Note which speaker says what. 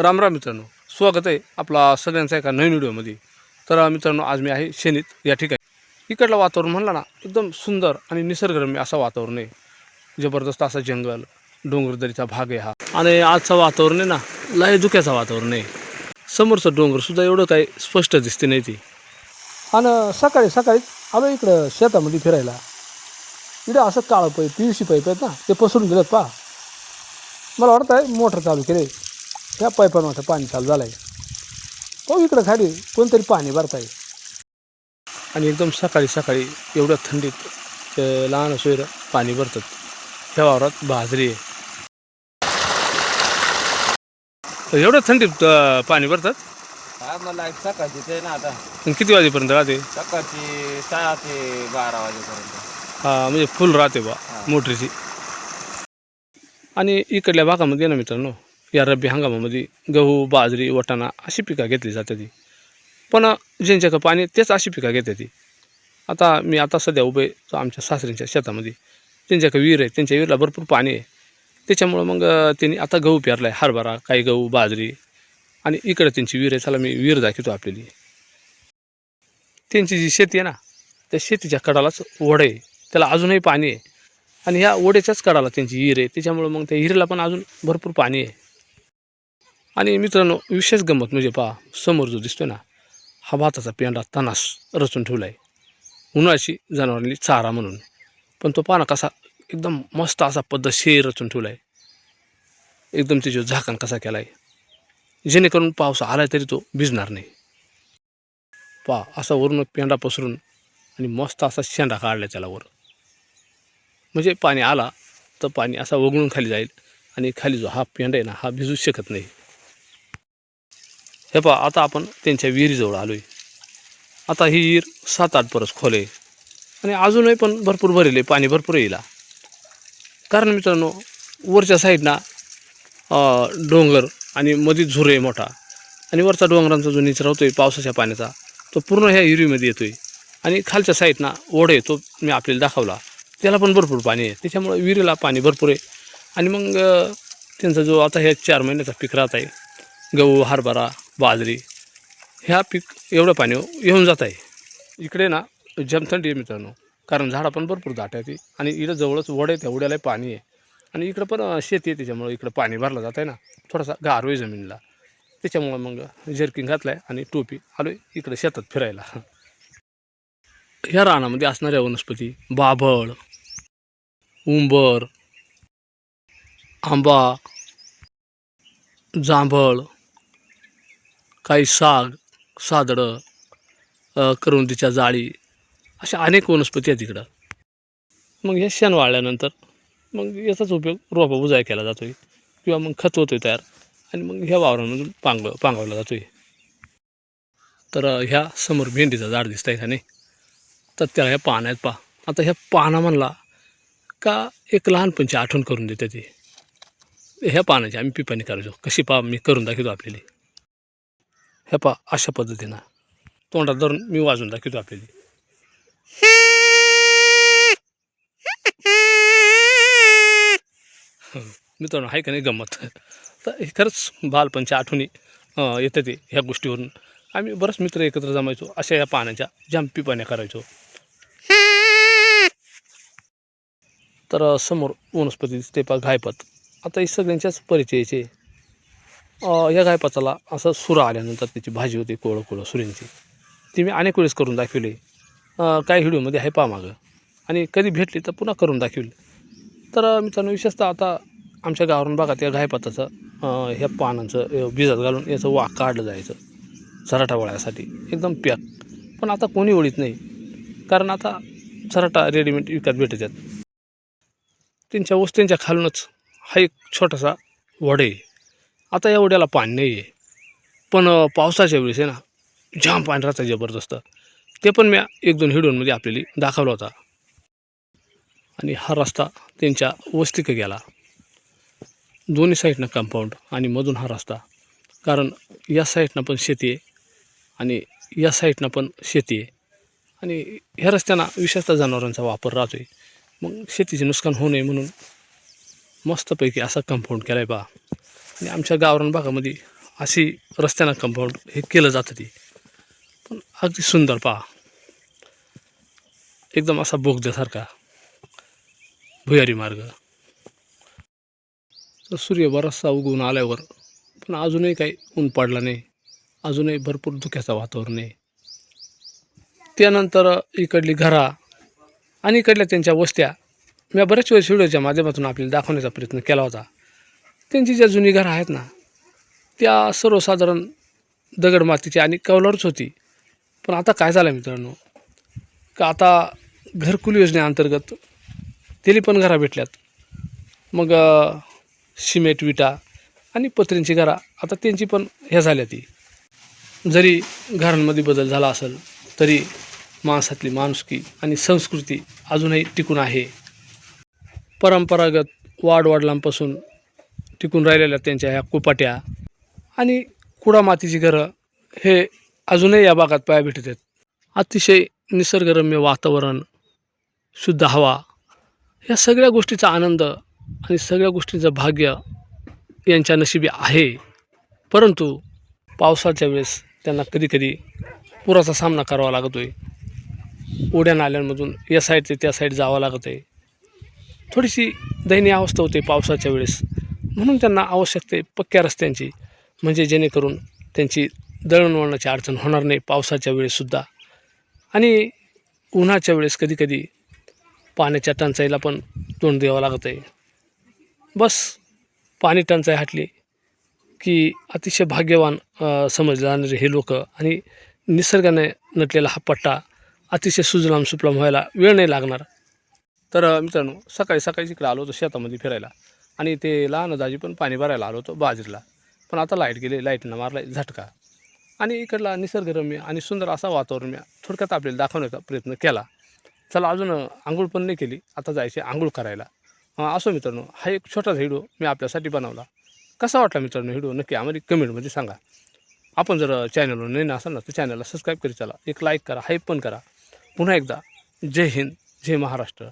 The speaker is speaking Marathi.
Speaker 1: राम राम मित्रांनो स्वागत आहे आपला सगळ्यांचा एका नवीन व्हिडिओमध्ये. तर मित्रांनो आज मी आहे शेनीत या ठिकाणी इकडलं वातावरण म्हणलं ना एकदम सुंदर आणि निसर्गरम्य असं वातावरण आहे. जबरदस्त असं जंगल डोंगरदरीचा भाग आहे हा. आणि आजचं वातावरण आहे ना लय धुक्याचं वातावरण आहे. समोरचं डोंगरसुद्धा एवढं काही स्पष्ट दिसते नाही ती. आणि सकाळी सकाळीच आलो इकडं शेतामध्ये फिरायला. इकडे असं काळं pipe P U C pipe आहेत ना ते पसरून गेलेत पहा. मला वाटतं आहे मोटर चालू केले त्या पाईपांमध्ये पाणी चालू झालं आहे हो इकडं खाली कोणतरी पाणी भरताय. आणि एकदम सकाळी सकाळी एवढ्या थंडीत ते लहान सोयरं पाणी भरतात. त्या वावरात बाजरी आहे. एवढ्या थंडीत पाणी भरतात?
Speaker 2: मला सकाळची ते ना आता.
Speaker 1: किती वाजेपर्यंत राहते?
Speaker 2: सकाळची सहा ते बारा वाजेपर्यंत.
Speaker 1: हा म्हणजे फुल राहते बा मोटरीची. आणि इकडल्या भागामध्ये ना मित्रांनो. या रब्बी हंगामामध्ये गहू बाजरी वाटाणा अशी पिकं घेतली जाते ती. पण ज्यांच्याकडं पाणी आहे, तेच अशी पिकं घेते ती. आता मी आता सध्या उभे आमच्या सासऱ्यांच्या शेतामध्ये. त्यांच्याकडे विहीर आहे त्यांच्या विहीरला भरपूर पाणी आहे. त्याच्यामुळं मग त्यांनी आता गहू पेरला आहे हरभरा काही गहू बाजरी. आणि इकडे त्यांची विहीर आहे त्याला मी विहीर दाखवतो आपल्याली. त्यांची जी शेती आहे ना त्या शेतीच्या कडालाच ओढ आहे. त्याला अजूनही पाणी आहे. आणि ह्या ओढ्याच्याच कडाला त्यांची विहीर आहे. त्याच्यामुळं मग त्या हिरीला पण अजून भरपूर पाणी आहे. आणि मित्रांनो विशेष गंमत म्हणजे पहा समोर जो दिसतोय ना हा भाताचा पेंडा तणास रचून ठेवला आहे उन्हाळ्याची जनावरांनी चारा म्हणून. पण तो पाना कसा एकदम मस्त असा पद्धतशीर रचून ठेवला आहे एकदम त्याच्यावर झाकण कसा केला आहे जेणेकरून पाऊस आला तरी तो भिजणार नाही. पहा असा वरून पेंडा पसरून आणि मस्त असा शेंडा काढला त्याला वर. म्हणजे पाणी आला तर पाणी असा वगळून खाली जाईल आणि खाली जो हा पेंडा आहे ना हा भिजूच शकत नाही. हे पहा आता आपण त्यांच्या विहिरीजवळ आलो आहे आता ही विहीर सात आठ परस खोल आहे. आणि अजूनही पण भरपूर भरेल आहे पाणी भरपूर येईल. कारण मित्रांनो वरच्या साईडना डोंगर आणि मध्ये झुर आहे मोठा. आणि वरचा डोंगरांचा जो निचरा होतो आहे पावसाच्या पाण्याचा तो पूर्ण ह्या विहिरीमध्ये येतो आहे आणि खालच्या साईडना ओढ आहे तो मी आपल्याला दाखवला. त्याला पण भरपूर पाणी आहे. त्याच्यामुळं विहिरीला पाणी भरपूर आहे. आणि मग त्यांचा जो आता ह्या चार महिन्याचा पीक राहत आहे गहू हरभरा बाजरी ह्या पीक एवढं पाणी येऊन जात आहे. इकडे ना जमथंडी आहे मित्रांनो. कारण झाडं पण भरपूर दाट आहे ती. आणि इकडं जवळच वड आहे त्या ओढ्याला पाणी आहे. आणि इकडं पण शेती आहे त्याच्यामुळं इकडं पाणी भरलं जात आहे ना. थोडासा गार जमिनीला. त्याच्यामुळं मग जर्किंग घातलं आहे आणि टोपी आलो आहे इकडं शेतात फिरायला. ह्या रानामध्ये असणाऱ्या वनस्पती बाभळ उंबर आंबा जांभळ काही साग सादडं करुंदीच्या करवंदीच्या जाळी अशा अनेक वनस्पती आहेत तिकडं. मग हे शेण वाळल्यानंतर मग याचाच उपयोग रोपा बुजाय केला जातो आहे किंवा मग खत होतो आहे तयार आणि मग ह्या वावरामधून पांग पांगवला जातो आहे तर ह्या समोर भेंडीचं झाड दिसतंय का नाही? तर त्याला ह्या पान आहेत पा आता ह्या पाना म्हणला का एक लहानपणची आठवण करून देते ते. ह्या पानाची आम्ही पिपाणी करायचो. कशी पा मी करून दाखवतो आपल्याला. ह्या पा अशा पद्धतीनं. तोंडात धरून मी वाजून दाखवतो आपल्याला. मित्रांनो आहे का नाही गंमत? तर हे खरंच बालपणच्या आठवणी येतात येतं ते ह्या गोष्टीवरून. आम्ही बरेच मित्र एकत्र जमायचो अशा या पाण्याच्या जाम पिपाण्या करायचो. तर समोर वनस्पती ते पा घायपत. आता हे सगळ्यांच्याच परिचयाचे. या गायपाचाला असं सुरा आल्यानंतर त्याची भाजी होती कोळं कोळं सुरींची. ती मी अनेक वेळेस करून दाखवली. काही व्हिडिओमध्ये आहे पा मागं आणि कधी भेटली तर पुन्हा करून दाखवली. तर मित्रांनो विशेषतः आता आमच्या गावावरून भागात या गायपाताचं ह्या पानांचं बिजात घालून याचं वाक काढलं जायचं. सराटा वळ्यासाठी. एकदम पॅक. पण आता कोणी ओळीत नाही. कारण आता सराटा रेडीमेड विकत भेटत त्यांच्या वस्त्यांच्या खालूनच हा एक छोटासा वडे. आहे आता या पाणी नाही आहे पण पावसाच्या वेळेस आहे ना जाम पाणी राहतं जबरदस्त. ते पण मी एक दोन व्हिडिओमध्ये आपल्याला दाखवला होता. आणि हा रस्ता त्यांच्या वस्तीक गेला. दोन्ही साईडनं कंपाऊंड आणि मधून हा रस्ता. कारण या साईडनं पण शेती आहे आणि या साईडनं पण शेती आहे. आणि ह्या रस्त्यानं विशेषतः जनावरांचा वापर राहतो आहे मग शेतीचे नुकसान होऊ नये म्हणून मस्तपैकी असा कंपाऊंड केला आहे पहा आणि आमच्या गावरान भागामध्ये अशी रस्त्यानं कंपाऊंड हे केलं जातं ती. पण अगदी सुंदर पहा. एकदम असा बोगद्यासारखा भुयारी मार्ग. तर सूर्य बराचसा उगवून आल्यावर पण अजूनही काही ऊन पडला नाही. अजूनही भरपूर धुक्याचं वातावरण आहे. त्यानंतर इकडली घरा आणि इकडल्या त्यांच्या वस्त्या मी बऱ्याच वेळेस व्हिडिओच्या माध्यमातून आपल्याला दाखवण्याचा प्रयत्न केला होता. त्यांची ज्या जुनी घरं आहेत ना त्या सर्वसाधारण दगड मातीची आणि कौलारूच होती. पण आता काय झालं मित्रांनो? का आता घरकुल योजनेअंतर्गत तेली पण घरा भेटल्यात. मग सिमेंट विटा आणि पत्र्यांची घरा आता त्यांची पण ह्या झाल्या ती. जरी घरांमध्ये बदल झाला असेल तरी माणसातली माणुसकी आणि संस्कृती अजूनही टिकून आहे. परंपरागत वाडवडिलांपासून टिकून राहिलेल्या त्यांच्या ह्या कुपाट्या आणि कुडा मातीची घरं हे अजूनही या भागात पाया भेटत आहेत. अतिशय निसर्गरम्य वातावरण शुद्ध हवा या सगळ्या गोष्टीचा आनंद आणि सगळ्या गोष्टींचं भाग्य यांच्या नशिबी आहे. परंतु पावसाच्या वेळेस त्यांना कधीकधी पुराचा सामना करावा लागतो आहे उड्या नाल्यांमधून या साईड ते त्या साईड जावं लागत आहे थोडीशी दयनीय अवस्था होते पावसाच्या वेळेस. म्हणून त्यांना आवश्यक ते पक्क्या रस्त्यांची म्हणजे जेणेकरून त्यांची दळणवळणाची अडचण होणार नाही पावसाच्या वेळेससुद्धा आणि उन्हाच्या वेळेस कधीकधी पाण्याच्या टंचाईला पण तोंड द्यावं लागत आहे बस पाणी टंचाई हटली की अतिशय भाग्यवान समजले जाणारे हे लोक आणि निसर्गाने नटलेला हा पट्टा अतिशय सुजलाम सुफलाम व्हायला वेळ नाही लागणार. तर मित्रांनो सकाळी सकाळी इकडे आलो होतो शेतामध्ये फिरायला. आणि ते लहान दाजी पण पाणी भरायला आलो होतो बाजरीला. पण आता लाइट गेली लाईटनं मारला झटका. आणि इकडला निसर्गरम्य आणि सुंदर असा वातावरण मी थोडक्यात आपल्याला दाखवण्याचा प्रयत्न केला. चला अजून आंघोळ पण नाही केली. आता जायचे आंघोळ करायला. असो मित्रांनो हा एक छोटा व्हिडिओ मी आपल्यासाठी बनवला. कसा वाटला मित्रांनो व्हिडिओ? नक्की आम्हाला कमेंटमध्ये सांगा. आपण जर चॅनलवर नाही असाल ना तर चॅनलला सबस्क्राईब करी चला. एक लाईक करा हाईप पण करा. पुन्हा एकदा जय हिंद जय महाराष्ट्र.